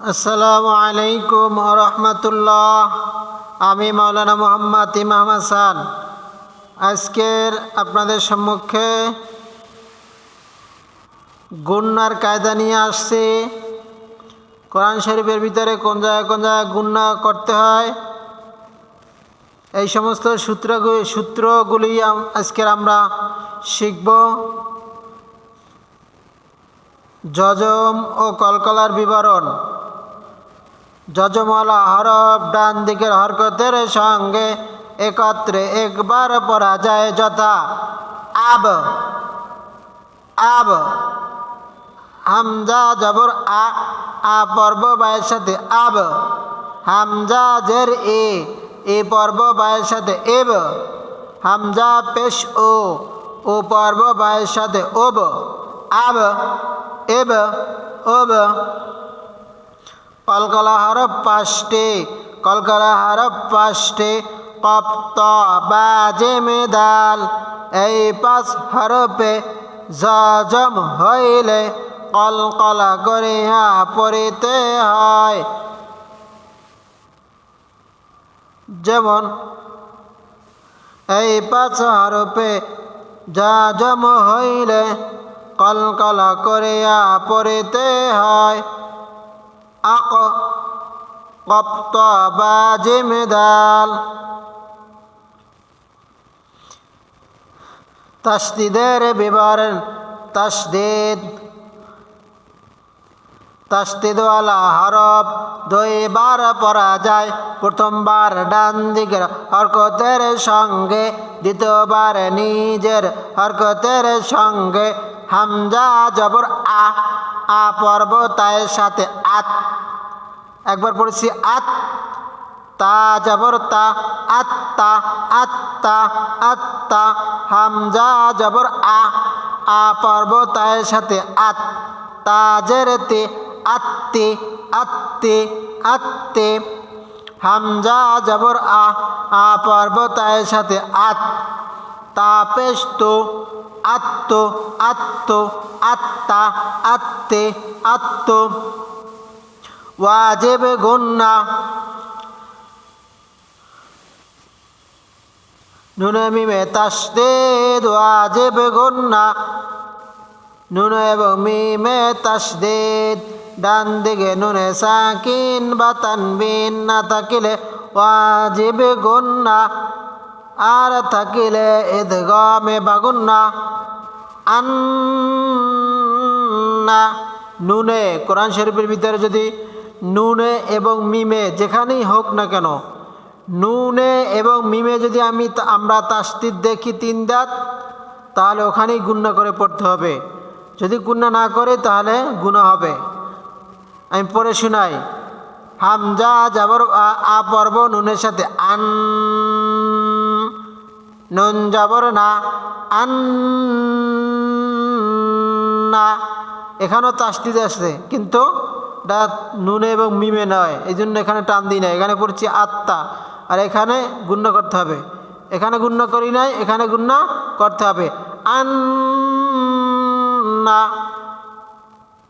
আসসালামু আলাইকুম রহমতুল্লাহ। আমি মাওলানা মোহাম্মদ ইমাম হাসান। আজকের আপনাদের সম্মুখে গুন্নার কায়দা নিয়ে আসছি। কোরআন শরীফের ভিতরে কোন জায়গায় কোন জায়গায় গুন্না করতে হয়, এই সমস্ত সূত্রগুলি সূত্রগুলি আজকের আমরা শিখব। যজম ও কলকলার বিবরণ। যজমলা হরফ ডান দিকের হরকতের সঙ্গে একত্রে একবার পড়া যায় যথা আব। আব। হামজা জবর আ আ পর্ব বায়ের সাথে আব। হামজা জের এ এ পর্ব বায়ের সাথে এব। হামজা পেশ ও ও পর্ব বায়ের সাথে ওব। আব, এব, ওব। কলকলা হরফ পাঁচটি কলকলা হরফ পাঁচটি কপ্ত ত বা জেমে এই পাঁচ হরফে জম হইলে কলকলা করে পড়িতে হয়। যেমন, এই পাঁচ হরফে জম হইলে কলকলা করে পড়িতে হয়। আক কপ্ত বা তাসদিদের বিবরণ তাসদিদ। তাসদিদওয়ালা হরফ দুইবার পড়া যায় প্রথমবার ডান দিকের হরকতের সঙ্গে, দ্বিতীয়বার নিজের হরকতের সঙ্গে। হামজা, জবর, আ আ পর্ব তায়ের সাথে একবার পড়েছি, আত, তা জবর তা আত্তা আত্তা আত্তা, হামজা, জবর, আ আ পর্ব তায়ের সাথে আত, তা তে আত্তে আত্তে আত্তে, হামজা, জবর, আ আ পর্ব তায়ের সাথে আত, তো আত্ম আত্ম আত্মা আত্মে আত্ম ওয়াজেব গুন্না। নুন মিমে তাসদেদ ওয়াজেব গুন্না। নুন এবং মিমে তাসদেদ ডান দিকে নুনে সাকিন বা তানবিন না থাকিলে ওয়াজিব গুন্না। আর থাকিলে এদগমে বাগুন্না আন্না নুনে কোরআন শরীফের ভিতরে যদি নুনে এবং মিমে, যেখানেই হোক না কেন। নুনে এবং মিমে যদি আমি আমরা তাস্তিদ দেখি তিন দাঁত, তাহলে ওখানেই গুণনা করে পড়তে হবে। যদি গুণনা না করে, তাহলে গুণা হবে। আমি পড়ে শোনাই। হামজা যাবর আ পর্ব নুনের সাথে, আন, নুন যাবর না, আন, না। এখানেও তাস্তিদ আসছে কিন্তু এটা নুনে এবং মিমে নয় এই জন্য এখানে টান দিই না। এখানে পড়ছি আত্মা। আর এখানে গুণ্য করতে হবে। এখানে গুণ্য করি নাই, এখানে গুণ্য করতে হবে। আন না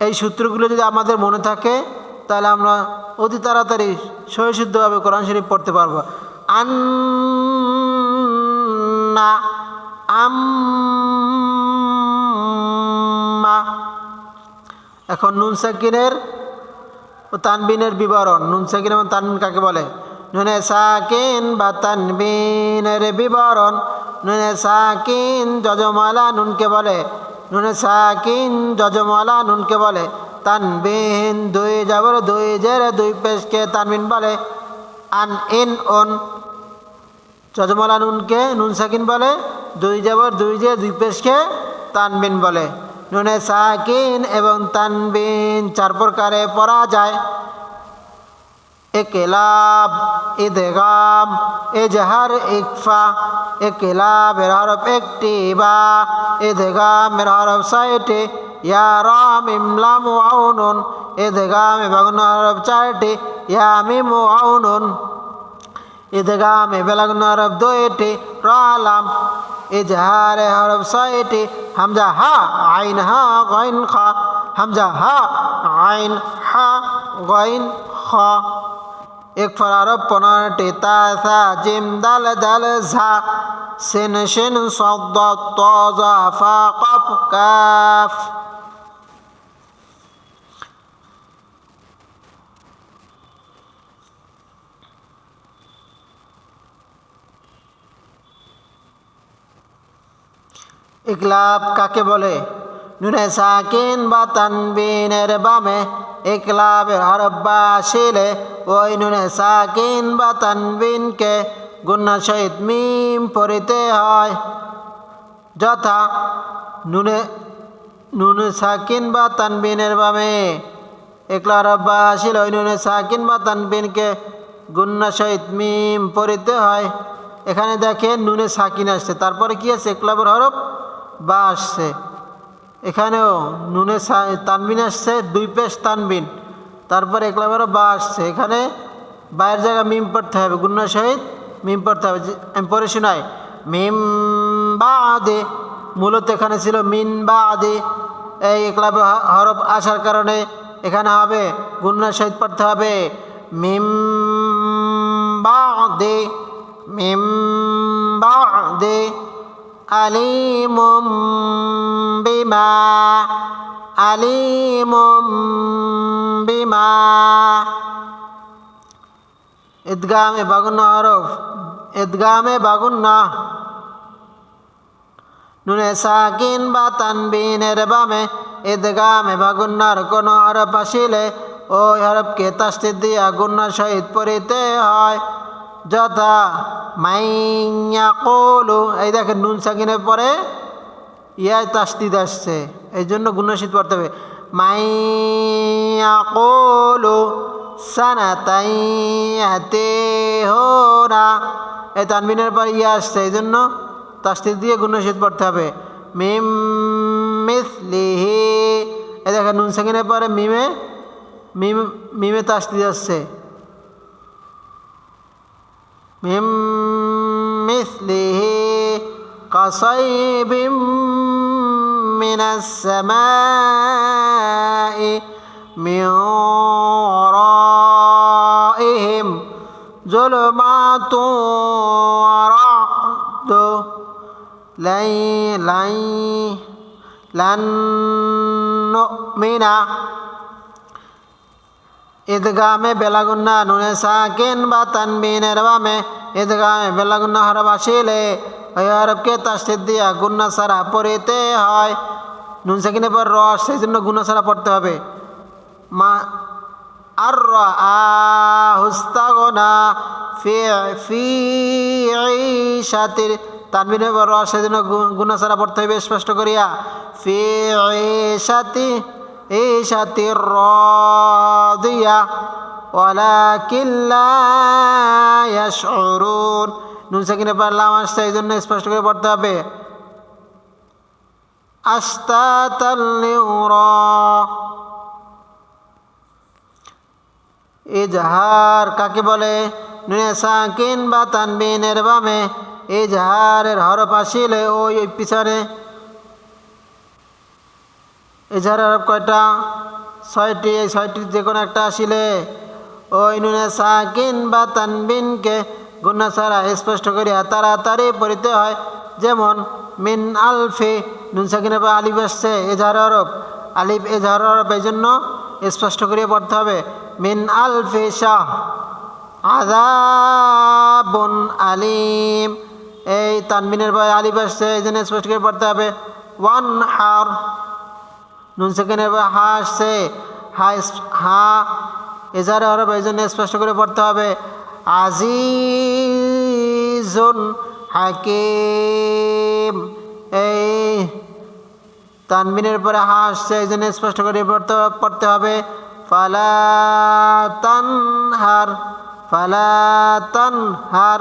এই সূত্রগুলো যদি আমাদের মনে থাকে, তাহলে আমরা অতি তাড়াতাড়ি সহিশুদ্ধভাবে কোরআন শরীফ পড়তে পারব। আন্না। আম্মা। এখন নুন সাকিনের ও তানবিনের বিবরণ, নুন সাকিন এবং তানবিন কাকে বলে? নুনে সাকিন বা তানবিনের বিবরণ, নুনে সাকিন যজমালা নুনকে বলে, নুনে সাকিন যজমালা নুনকে বলে, তানবিন দুই যাবর দুই জের, দুই পেশকে তানবিন বলে। আন, ইন ওন যজমালা নুনকে নুন সাকিন বলে, দুই যাবর দুই যে দুই পেশকে তানবিন বলে। নুনে সাকিন এবং তানবিন, চার প্রকারে পড়া যায়। একলাব ইদগাম এজহার ইকফা একলাবের হরফ একটি বা ইদগামের হরফ সাইটে ইয়ারাম ইমলাম আউনুন ইদগামে বাগুন হরফ চারটি ইয়ামিম আউনুন ঈদগামে বেলাগুন হরফ দুইটি রালাম ইজহারে হরফ ছয়টি হামজা হা, আইন হা, গইন খা। হামজা হা, আইন হা, গইন খ। একফার আরব পনেরোটি তা সা, জিম দাল দাল ঝা। সিন সিন সদ ত ফা, কফ কাফ। ইকলাব কাকে বলে? নুনে সাকিন বা তানবিনের বামে ইকলাবের হরব্বা শিলে ওই নুনে সাকিন বা তানবিনকে গুন্না সহিত মিম পড়িতে হয়। যথা নুনে নুনে সাকিন বা তানবিনের বামে একলা রব্বা আসিল ওই নুনে সাকিন বা তানবিনকে গুন্না সহিত মিম পড়িতে হয়। এখানে দেখেন নুনে সাকিন আসছে। তারপরে কি আছে? একলাবের হরফ বা আসছে। এখানেও নুনে তানবিন আসছে, দুই পেশ তানবিন। তারপরে একলাবেরও বা আসছে। এখানে বায়ের জায়গায় মিম পড়তে হবে। গুন্না সহিত মিম পড়তে হবে। আমি পড়ে শোনাই। মিম বা আদে মূলত এখানে ছিল মিন বা আদে এই একলাবে হরফ আসার কারণে এখানে হবে, গুন্না সহিত পড়তে হবে। মিম বা দে মিম বা দে عليم بما عليم بما ঈদগামে বাগুন্না হরফ ঈদগামে বাগুন্না নুনে সাকিন বা তানবিনের বামে ঈদগামে বাগুন্নার কোন হরফ আসিলে ওই হরফকে তাস্তির দিয়া গুন্নার সহিত পড়িতে হয় যথা মাইয়া কলু এই দেখেন নুন সাকিনের পরে ইয়ায় তাস্তিদ আসছে। এই জন্য গুণশীত পড়তে হবে। মাইয়া কলু সানা তাইয়াতে হো না এই তানবিনের পর ইয়া আসছে। এই জন্য তাস্তিদ দিয়ে গুণশীত পড়তে হবে। মিম মিসলিহি। এই দেখেন নুন সাকিনের পরে মিমে, মিম, মিমে তাস্তিদ আসছে। من مثله كصيب من السماء من ورائهم ظلمات ورعد لن لن لن نؤمن. ঈদগামে বেলাগুন্না নুনে সাকিন বা তানবিনের বামে। ঈদগামে বেলাগুন্না হরব আসিলে, ওই হরবকে তাসিদ দিয়া গুন্না সারা পড়িতে হয়। নুন সাকিনের পর রস সেই জন্য গুন্না সারা পড়তে হবে। মা আর র আ হুস্তাগোনা ফি ফি সাতির তানবিনে পর রস সেই জন্য গুন্না সারা পড়তে হবে, স্পষ্ট করিয়া। ফি সাতি এই সাতির র। راضية ولكن لا يشعرون নুন সাকিনে পারলাম আসছে এই জন্য স্পষ্ট করে পড়তে হবে আস্তাতাল্লিউরা ইজহার কাকে বলে নুনে সাকিন বা তানবিনের বামে ইজহারের হরফ আসিলে ওই পিছনে এছাড়া আরব কয়টা ছয়টি, এই ছয়টির যে কোনো একটা আসিলে, ওই নুনে সাকিন বা তানবিনকে গুন্না ছাড়া স্পষ্ট করিয়া তাড়াতাড়ি পড়িতে হয়। যেমন, মিন আলফি, নুন সাকিনের বা আলিফ আসছে, এজাহার আরব। আলিফ, এজাহার আরব, এই জন্য স্পষ্ট করিয়া পড়তে হবে। মিন আলফে শাহ আজাবুন আলিম। এই তানবিনের বা আলিফ আসছে, এই জন্য স্পষ্ট করে পড়তে হবে। ওয়ান হার নুন সেকেন্ড এবার হা আসছে। হা হা, এজারে হরফ এই জন্য স্পষ্ট করে পড়তে হবে। আজিজুন হাকিম, এই তানবিনের পরে হা আসছে এই জন্য স্পষ্ট করে পড়তে পড়তে হবে। ফালা তানহার ফালা তানহার,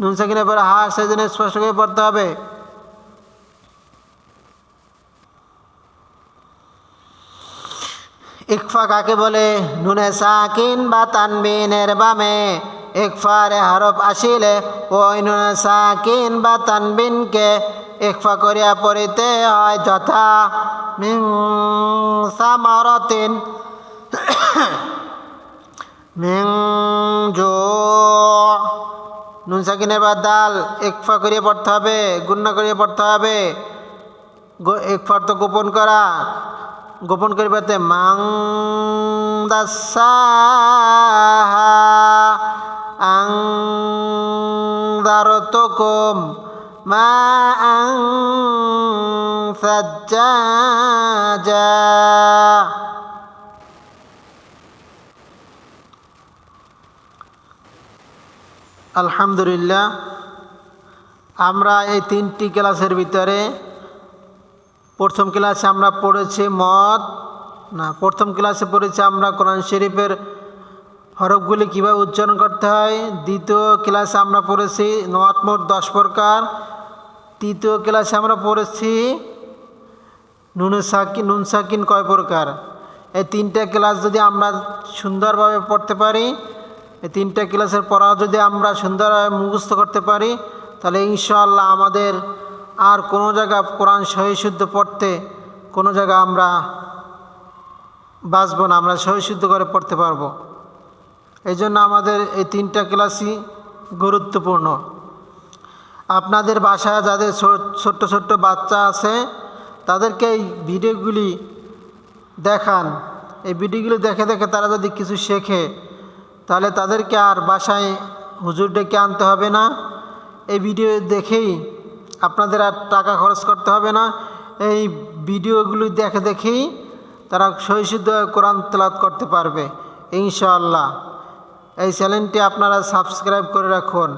নুন সেকেন্ডের পরে হা আসছে এই জন্য স্পষ্ট করে পড়তে হবে। ইকফা কাকে বলে? নুনে সাকিন বা তানবিনের বামে। ইকফারে হরফ আসিলে ওই নুনে সাকিন বা তানবিনকে ইকফা করিয়া পড়িতে হয় যথা সামারতিন। নুন সাকিনের বা দাল একফা করিয়ে পড়তে হবে গুন্না করিয়ে পড়তে হবে। গো- তো গোপন করা। গোপন করে পড়তে মাং আং দারতকুম মা আং আলহামদুলিল্লাহ আমরা এই তিনটি ক্লাসের ভিতরে প্রথম ক্লাসে আমরা পড়েছি মদ। না, প্রথম ক্লাসে পড়েছি আমরা কোরআন শরীফের হরফগুলি কীভাবে উচ্চারণ করতে হয়। দ্বিতীয় ক্লাসে আমরা পড়েছি নয়াত মোট দশ প্রকার। তৃতীয় ক্লাসে আমরা পড়েছি নুন সাকিন নুন সাকিন কয় প্রকার? এই তিনটা ক্লাস যদি আমরা সুন্দরভাবে পড়তে পারি, এই তিনটা ক্লাসের পড়া যদি আমরা সুন্দরভাবে মুখস্থ করতে পারি, তাহলে ইনশাআল্লাহ আমাদের আর কোনো জায়গা কোরআন সহিশুদ্ধ পড়তে, কোনো জায়গা আমরা বাঁচব না, আমরা সহিশুদ্ধ করে পড়তে পারব। এই জন্য আমাদের এই তিনটা ক্লাসই গুরুত্বপূর্ণ। আপনাদের বাসায় যাদের ছোট্ট ছোট্ট বাচ্চা আছে, তাদেরকে এই ভিডিওগুলি দেখান। এই ভিডিওগুলি দেখে দেখে তারা যদি কিছু শেখে, তাহলে তাদেরকে আর বাসায় হুজুর ডেকে আনতে হবে না। এই ভিডিও দেখেই আপনাদের আর টাকা খরচ করতে হবে না। এই ভিডিওগুলি দেখে দেখেই তারা সহিশুদ্ধ কোরআন তেলাত করতে পারবে, ইনশাআল্লাহ। এই চ্যানেলটি আপনারা সাবস্ক্রাইব করে রাখুন।